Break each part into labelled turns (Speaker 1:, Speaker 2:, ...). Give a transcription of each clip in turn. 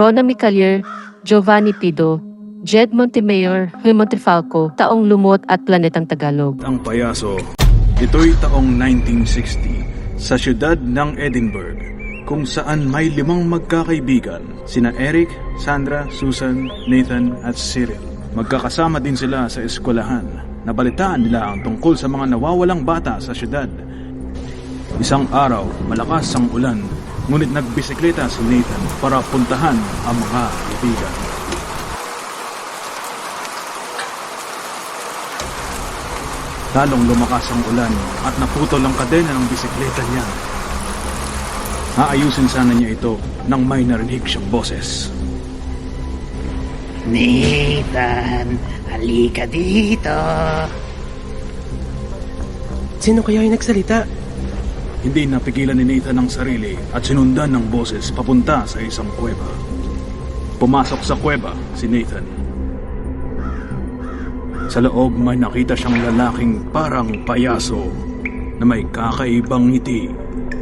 Speaker 1: Rona Micalier, Giovanni Pido, Jed Montemayor, Huy Montefalco, Taong Lumot at Planetang Tagalog.
Speaker 2: ang payaso. Ito'y taong 1960 sa siyudad ng Edinburgh kung saan may limang magkakaibigan, sina Eric, Sandra, Susan, Nathan at Cyril. Magkakasama din sila sa eskwelahan. Nabalitaan nila ang tungkol sa mga nawawalang bata sa siyudad. Isang araw, malakas ang ulan, ngunit nagbisikleta si Nathan para puntahan ang mga kaibigan. Lalong lumakas ang ulan at naputol ang kadena ng bisikleta niya. Aayusin sana niya ito nang may narinig siyang boses.
Speaker 3: Nathan, halika dito.
Speaker 4: Sino kaya yung nagsalita?
Speaker 2: Hindi napigilan ni Nathan ang sarili at sinundan ng boses papunta sa isang kuweba. Pumasok sa kuweba si Nathan. Sa loob may nakita siyang lalaking parang payaso na may kakaibang ngiti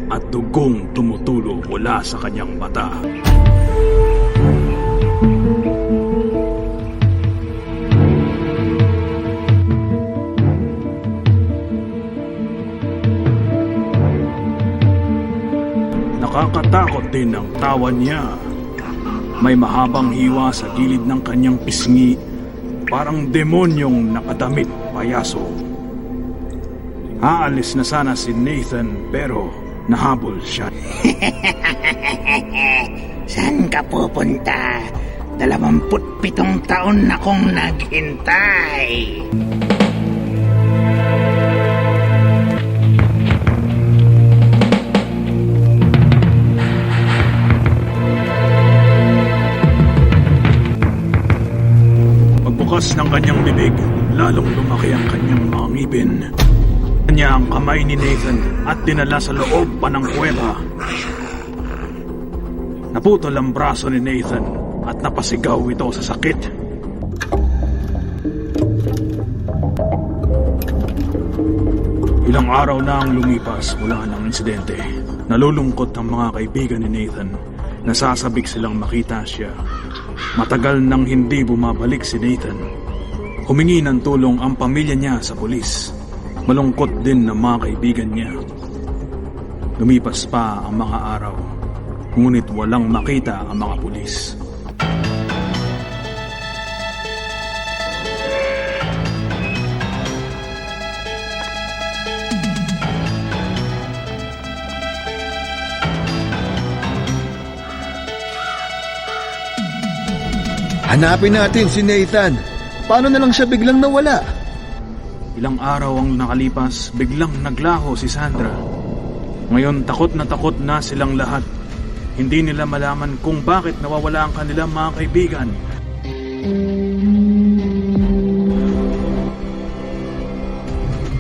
Speaker 2: at dugong tumutulo mula sa kanyang mata. Nakakatakot din ang tawa niya. May mahabang hiwa sa gilid ng kanyang pisngi, parang demonyong nakadamit payaso. Aalis na sana si Nathan pero nahabol siya.
Speaker 3: Saan ka pupunta? Dalawamput pitong taon na kong naghintay.
Speaker 2: Kanyang bibig, lalong lumaki ang kanyang mga ngipin. Kanya ang kamay ni Nathan at dinala sa loob pa ng kuweba. Naputol ang braso ni Nathan at napasigaw ito sa sakit. Ilang araw na ang lumipas mula ng insidente. Nalulungkot ang mga kaibigan ni Nathan. Nasasabik silang makita siya. Matagal nang hindi bumabalik si Nathan. Humingi ng tulong ang pamilya niya sa pulis. Malungkot din ng mga kaibigan niya. Lumipas pa ang mga araw. Ngunit walang makita ang mga pulis.
Speaker 5: Hanapin natin si Nathan. Paano na lang siya biglang nawala?
Speaker 2: Ilang araw ang nakalipas, biglang naglaho si Sandra. Ngayon takot na takot na silang lahat. Hindi nila malaman kung bakit nawawala ang kanilang mga kaibigan.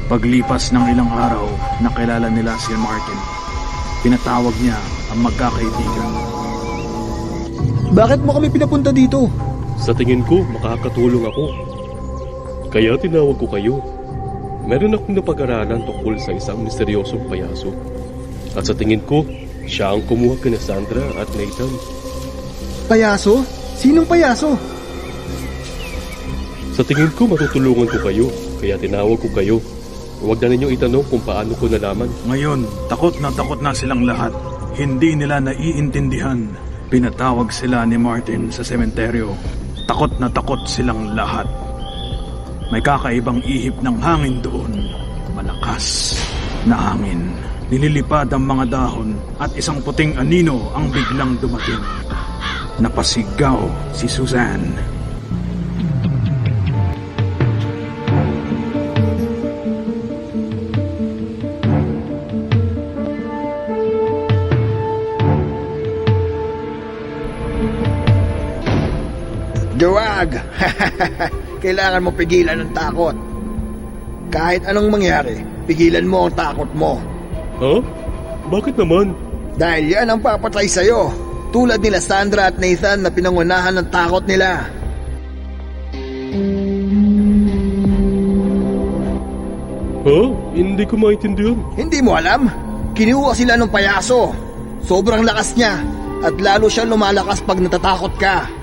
Speaker 2: Paglipas ng ilang araw, nakilala nila si Martin. Pinatawag niya ang magkakaibigan.
Speaker 5: Bakit mo kami pinapunta dito?
Speaker 6: Sa tingin ko, makakatulong ako. Kaya tinawag ko kayo. Meron akong napag-aralan tungkol sa isang misteryosong payaso. At sa tingin ko, siya ang kumuha kina Sandra at Nathan.
Speaker 5: Payaso? Sinong payaso?
Speaker 6: Sa tingin ko, matutulungan ko kayo. Kaya tinawag ko kayo. Huwag na ninyong itanong kung paano ko nalaman.
Speaker 2: Ngayon, takot na takot na silang lahat. Hindi nila naiintindihan. Pinatawag sila ni Martin sa sementeryo. Takot na takot silang lahat. May kakaibang ihip ng hangin doon. Malakas na hangin. Nililipad ang mga dahon at isang puting anino ang biglang dumating. Napasigaw si Suzanne.
Speaker 5: Duwag! Kailangan mo pigilan ang takot. Kahit anong mangyari, pigilan mo ang takot mo.
Speaker 6: Ha? Bakit naman?
Speaker 5: Dahil yan ang papatay sa'yo. Tulad nila Sandra at Nathan na pinangunahan ng takot nila.
Speaker 6: Ha? Hindi ko maintindihan.
Speaker 5: Hindi mo alam? Kinuha sila ng payaso. Sobrang lakas niya at lalo siya lumalakas pag natatakot ka.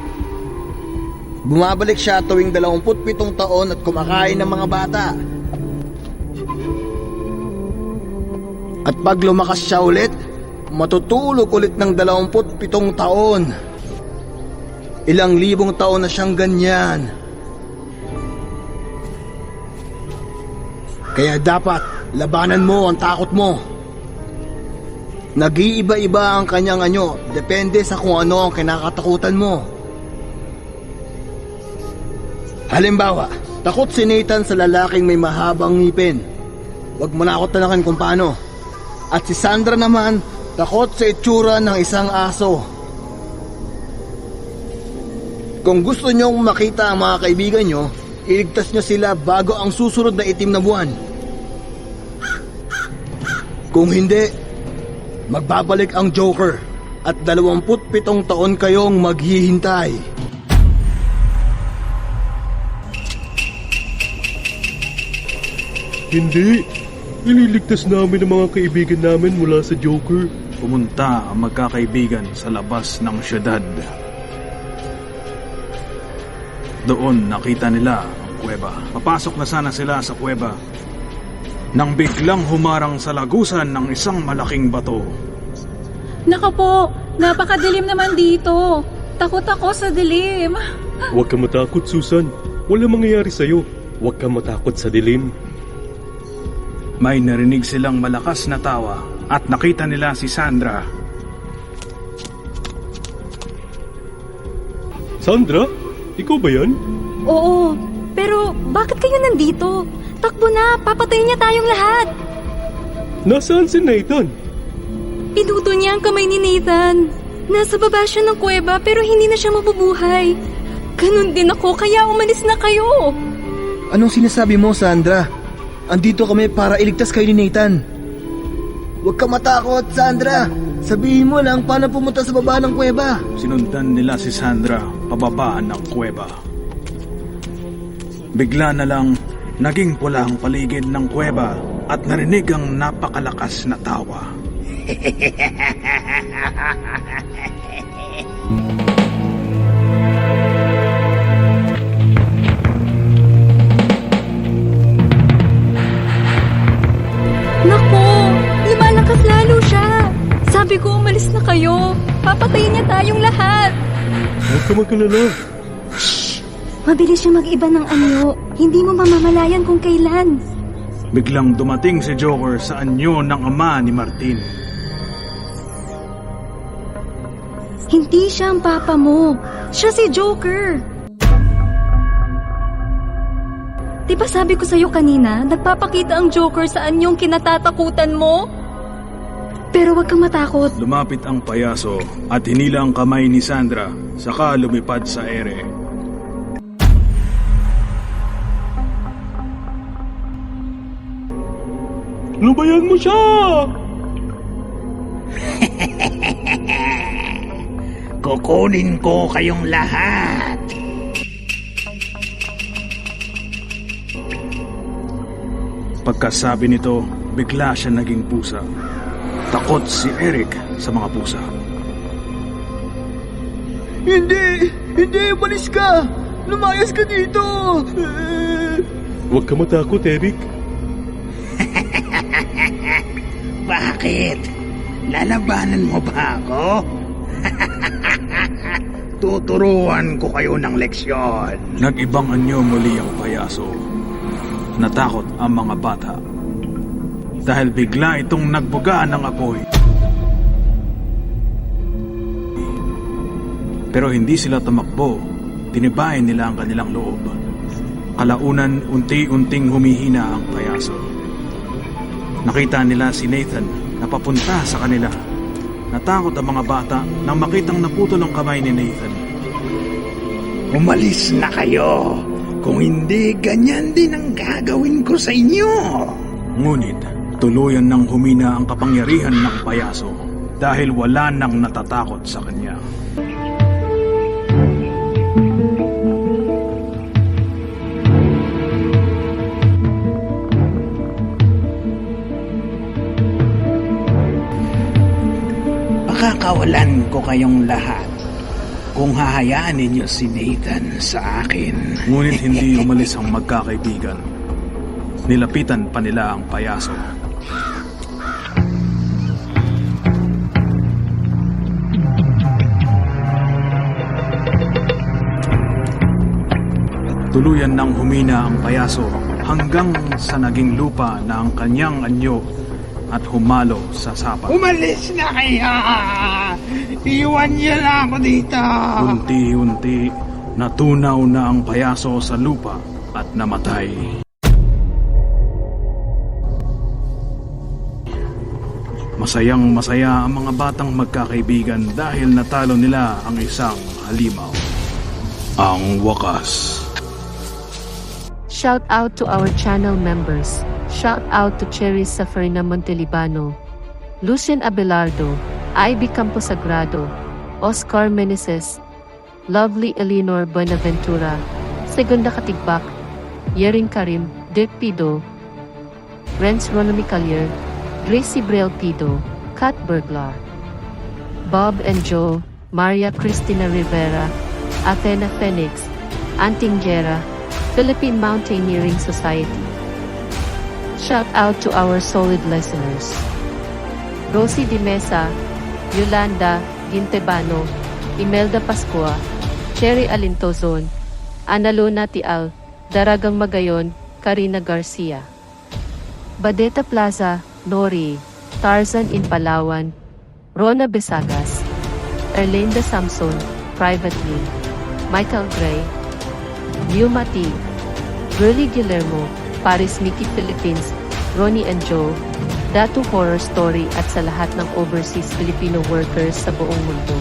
Speaker 5: Bumabalik siya tuwing 27 taon at kumakain ng mga bata. At pag lumakas siya ulit, matutulog ulit ng 27 taon. Ilang libong taon na siyang ganyan. Kaya dapat labanan mo ang takot mo. Nag-iiba-iba ang kanyang anyo, depende sa kung ano ang kinakatakutan mo. Halimbawa, takot si Nathan sa lalaking may mahabang ngipin. Huwag mo na ako tanakan kung paano. At si Sandra naman, takot sa itsura ng isang aso. Kung gusto nyong makita ang mga kaibigan nyo, iligtas nyo sila bago ang susunod na itim na buwan. Kung hindi, magbabalik ang Joker at 27 taon kayong maghihintay.
Speaker 6: Hindi. Ililigtas namin ang mga kaibigan namin mula sa Joker.
Speaker 2: Pumunta ang magkakaibigan sa labas ng syudad. Doon nakita nila ang kuweba. Papasok na sana sila sa kuweba. Nang biglang humarang sa lagusan ng isang malaking bato.
Speaker 7: Naka po, napakadilim naman dito. Takot ako sa dilim.
Speaker 6: Huwag ka matakot, Susan. Wala mangyayari sa'yo. Huwag ka matakot sa dilim.
Speaker 2: May narinig silang malakas na tawa at nakita nila si Sandra.
Speaker 6: Sandra? Ikaw ba yan?
Speaker 8: Oo, pero bakit kayo nandito? Takbo na, papatayin niya tayong lahat.
Speaker 6: Nasaan si Nathan?
Speaker 8: Pinuto niya ang kamay ni Nathan. Nasa baba siya ng kuweba pero hindi na siya mabubuhay. Ganon din ako kaya umalis na kayo.
Speaker 5: Anong sinasabi mo, Sandra? Andito kami para iligtas kayo ni Nathan. Huwag ka matakot, Sandra. Sabihin mo lang paano pumunta sa baba ng kuweba.
Speaker 2: Sinundan nila si Sandra pababa ng kuweba. Bigla na lang naging pula ang paligid ng kuweba at narinig ang napakalakas na tawa.
Speaker 8: Nako, lumalakas lalo siya. Sabi ko umalis na kayo. Papatayin niya tayong lahat.
Speaker 6: Huwag ka magkalala.
Speaker 8: Mabilis siya mag-iba ng anyo. Hindi mo mamamalayan kung kailan.
Speaker 2: Biglang dumating si Joker sa anyo ng ama ni Martin.
Speaker 8: Hindi siya ang papa mo. Siya si Joker. Di ba sabi ko sa'yo kanina, nagpapakita ang Joker sa anyong kinatatakutan mo? Pero wag kang matakot.
Speaker 2: Lumapit ang payaso at hinila ang kamay ni Sandra saka lumipad sa ere.
Speaker 6: Lubayan mo siya!
Speaker 3: Kukunin ko kayong lahat.
Speaker 2: Pagkasabi nito, bigla siya naging pusa. Takot si Eric sa mga pusa.
Speaker 5: Hindi! Hindi! Umalis ka! Lumayas ka dito!
Speaker 6: Huwag ka matakot, Eric.
Speaker 3: Bakit? Lalabanan mo ba ako? Tuturuan ko kayo ng leksyon.
Speaker 2: Nag-ibang anyo muli ang payaso. Natakot ang mga bata. Dahil bigla itong nagbuga ng apoy. Pero hindi sila tumakbo. Tinibayan nila ang kanilang loob. Kalaunan, unti-unting humihina ang payaso. Nakita nila si Nathan na papunta sa kanila. Natakot ang mga bata nang makitang naputol ang kamay ni Nathan.
Speaker 3: Umalis na kayo. Kung hindi, ganyan din ang gagawin ko sa inyo.
Speaker 2: Ngunit tuluyan nang humina ang kapangyarihan ng payaso dahil wala nang natatakot sa kanya.
Speaker 3: Pakakawalan ko kayong lahat kung hahayaan ninyo si Nathan sa akin.
Speaker 2: Ngunit hindi umalis ang magkakaibigan. Nilapitan pa nila ang payaso. Tuluyan nang humina ang payaso hanggang sa naging lupa na ang kanyang anyo at humalo sa sapa.
Speaker 3: Umalis na kayo! Iwan niyo na ako dito!
Speaker 2: Unti-unti, natunaw na ang payaso sa lupa at namatay. Masayang masaya ang mga batang magkakaibigan dahil natalo nila ang isang halimaw. Ang wakas.
Speaker 1: Shout out to our channel members. Shout out to Cherry Safarina Montelibano, Lucien Abelardo, Ivy Camposagrado, Oscar Meneses, Lovely Eleanor Buenaventura, Segunda Katigbak, Yering Karim, Dirk Pido, Renz Ronami Collier, Gracie Braille Pido, Kat Burglar, Bob and Joe, Maria Cristina Rivera, Athena Phoenix, Anting Gera, Philippine Mountaineering Society. Shout out to our solid listeners. Rosie Di Mesa, Yolanda Gintebano, Imelda Pascua, Cherry Alintozon, Analona Tial, Daragang Magayon, Karina Garcia. Badeta Plaza, Nori, Tarzan in Palawan, Rona Besagas, Erlinda Samson, Privately, Michael Gray, Yuma T, Girly Guillermo, Paris Mickey Philippines, Ronnie and Joe, Datu Horror Story at sa lahat ng overseas Filipino workers sa buong mundo.